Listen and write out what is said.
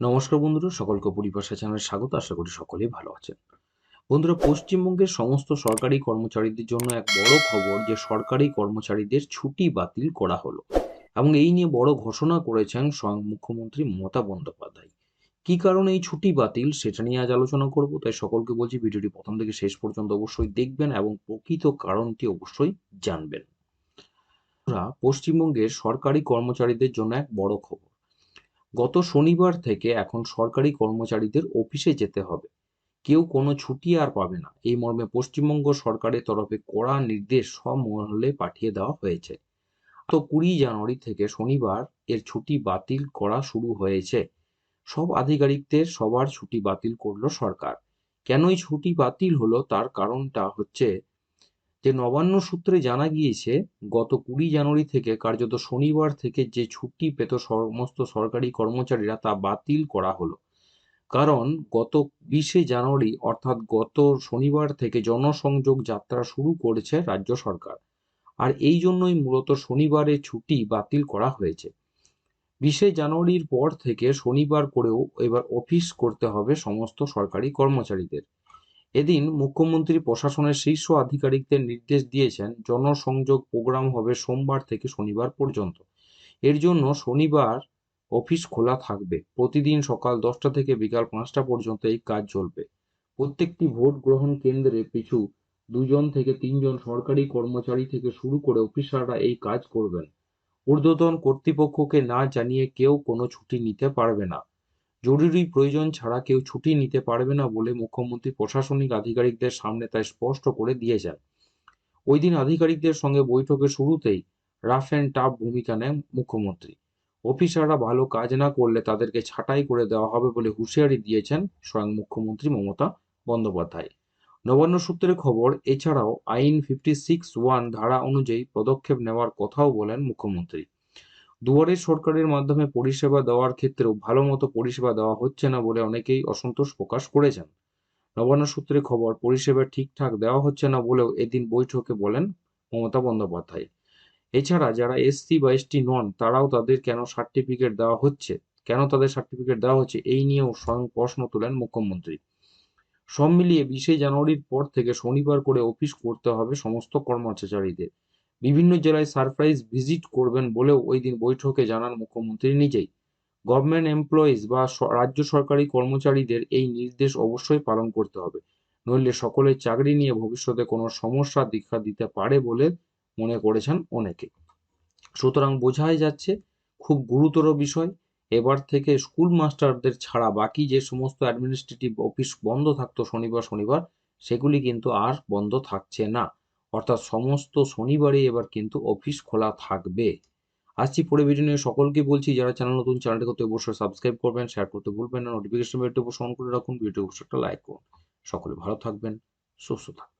নমস্কার বন্ধুরা, সকলকে পরিভাষা চ্যানেলে স্বাগত। আশা করি সকলেই ভালো আছেন। বন্ধুরা, পশ্চিমবঙ্গের সমস্ত সরকারি কর্মচারীদের জন্য এক বড় খবর যে, সরকারি কর্মচারীদের ছুটি বাতিল করা হলো এবং এই নিয়ে বড় ঘোষণা করেছেন স্বয়ং মুখ্যমন্ত্রী মমতা বন্দ্যোপাধ্যায়। কি কারণে এই ছুটি বাতিল সেটা নিয়ে আজ আলোচনা করব, তাই সকলকে বলছি ভিডিওটি প্রথম থেকে শেষ পর্যন্ত অবশ্যই দেখবেন এবং প্রকৃত কারণটি অবশ্যই জানবেন। পশ্চিমবঙ্গের সরকারি কর্মচারীদের জন্য এক বড় খবর। গত শনিবার থেকে এখন সরকারি কর্মচারীদের অফিসে যেতে হবে। কেউ কোনো ছুটি আর পাবে না। এই মর্মে পশ্চিমবঙ্গ সরকারের তরফে কড়া নির্দেশ সব মহলে পাঠিয়ে দেওয়া হয়েছে। তো কুড়ি জানুয়ারি থেকে শনিবার এর ছুটি বাতিল করা শুরু হয়েছে। সব আধিকারিকদের সবার ছুটি বাতিল করল সরকার। কেনই ছুটি বাতিল হলো তার কারণটা হচ্ছে যে নবান্ন সূত্রে জানা গিয়েছে, গত কুড়ি জানুয়ারি থেকে কার্যত শনিবার থেকে যে ছুটি পেত সমস্ত সরকারি কর্মচারীরা তা বাতিল করা হলো। কারণ গত বিশে জানুয়ারি, অর্থাৎ গত শনিবার থেকে জনসংযোগ যাত্রা শুরু করেছে রাজ্য সরকার। আর এই জন্যই মূলত শনিবারে ছুটি বাতিল করা হয়েছে। বিশে জানুয়ারির পর থেকে শনিবার করেও এবার অফিস করতে হবে সমস্ত সরকারি কর্মচারীদের। এদিন মুখ্যমন্ত্রী প্রশাসনের শীর্ষ আধিকারিকদের নির্দেশ দিয়েছেন, জনসংযোগ প্রোগ্রাম হবে সোমবার থেকে শনিবার পর্যন্ত। এর জন্য শনিবার অফিস খোলা থাকবে। প্রতিদিন সকাল দশটা থেকে বিকাল পাঁচটা পর্যন্ত এই কাজ চলবে। প্রত্যেকটি ভোট গ্রহণ কেন্দ্রে পিছু দুজন থেকে তিনজন সরকারি কর্মচারী থেকে শুরু করে অফিসাররা এই কাজ করবেন। ঊর্ধ্বতন কর্তৃপক্ষকে না জানিয়ে কেউ কোনো ছুটি নিতে পারবে না। জরুরি প্রয়োজন ছাড়া কেউ ছুটি নিতে পারবে না বলে মুখ্যমন্ত্রী প্রশাসনিক আধিকারিকদের সামনে তাই স্পষ্ট করে দিয়েছেন। ওই দিন আধিকারিকদের সঙ্গে বৈঠকের শুরুতেই রাফ অ্যান্ড টাফ ভূমিকা নেন মুখ্যমন্ত্রী। অফিসাররা ভালো কাজ না করলে তাদেরকে ছাঁটাই করে দেওয়া হবে বলে হুঁশিয়ারি দিয়েছেন স্বয়ং মুখ্যমন্ত্রী মমতা বন্দ্যোপাধ্যায়। নবান্ন সূত্রে খবর, এছাড়াও আইন ফিফটি সিক্স ওয়ান ধারা অনুযায়ী পদক্ষেপ নেওয়ার কথাও বলেন মুখ্যমন্ত্রী। দুয়ারে সরকারের মাধ্যমে পরিষেবা দেওয়ার ক্ষেত্রেও ভালো মতো পরিষেবা দেওয়া হচ্ছে না বলে অনেকেই অসন্তোষ প্রকাশ করেছেন। নবান্ন সূত্রে খবর, পরিষেবা ঠিকঠাক দেওয়া হচ্ছে না বলেও এদিন বৈঠকে বলেন মমতা বন্দ্যোপাধ্যায়। এছাড়া যারা এসসি বা এসটি নন, তারাও তাদের কেন সার্টিফিকেট দেওয়া হচ্ছে? কেন তাদের সার্টিফিকেট দেওয়া হচ্ছে? এই নিয়েও স্বয়ং প্রশ্ন তোলেন মুখ্যমন্ত্রী। সব মিলিয়ে বিশে জানুয়ারির পর থেকে শনিবার করে অফিস করতে হবে সমস্ত কর্মচারীদের। বিভিন্ন জেলায় সারপ্রাইজ ভিজিট করবেন বলেও ওই দিন বৈঠকে জানান মুখ্যমন্ত্রী নিজেই। গভর্নমেন্ট এমপ্লয়িজ বা রাজ্য সরকারি কর্মচারীদের এই নির্দেশ অবশ্যই পালন করতে হবে। নইলে সকলের চাকরি নিয়ে ভবিষ্যতে কোনো সমস্যা দীক্ষা দিতে পারে বলে মনে করেছেন অনেকে। সুতরাং বোঝাই যাচ্ছে, খুব গুরুতর বিষয়। এবার থেকে স্কুল মাস্টারদের ছাড়া বাকি যে সমস্ত অ্যাডমিনিস্ট্রেটিভ অফিস বন্ধ থাকতো শনিবার শনিবার, সেগুলি কিন্তু আর বন্ধ থাকছে না। অর্থাৎ সমস্ত শনিবারে এবার কিন্তু অফিস খোলা থাকবে। আসছি পরে ভিডিও নিয়ে। সকলকে বলছি, যারা চ্যানেল নতুন চ্যানেলটি করতে অবশ্যই সাবস্ক্রাইব করবেন শেয়ার করতে ভুলবেন না। নোটিফিকেশন বেলটি অবশ্যই অন করে রাখুন। ভিডিও অবশ্যই একটা লাইক করুন। সকলে ভালো থাকবেন, সুস্থ থাকবেন।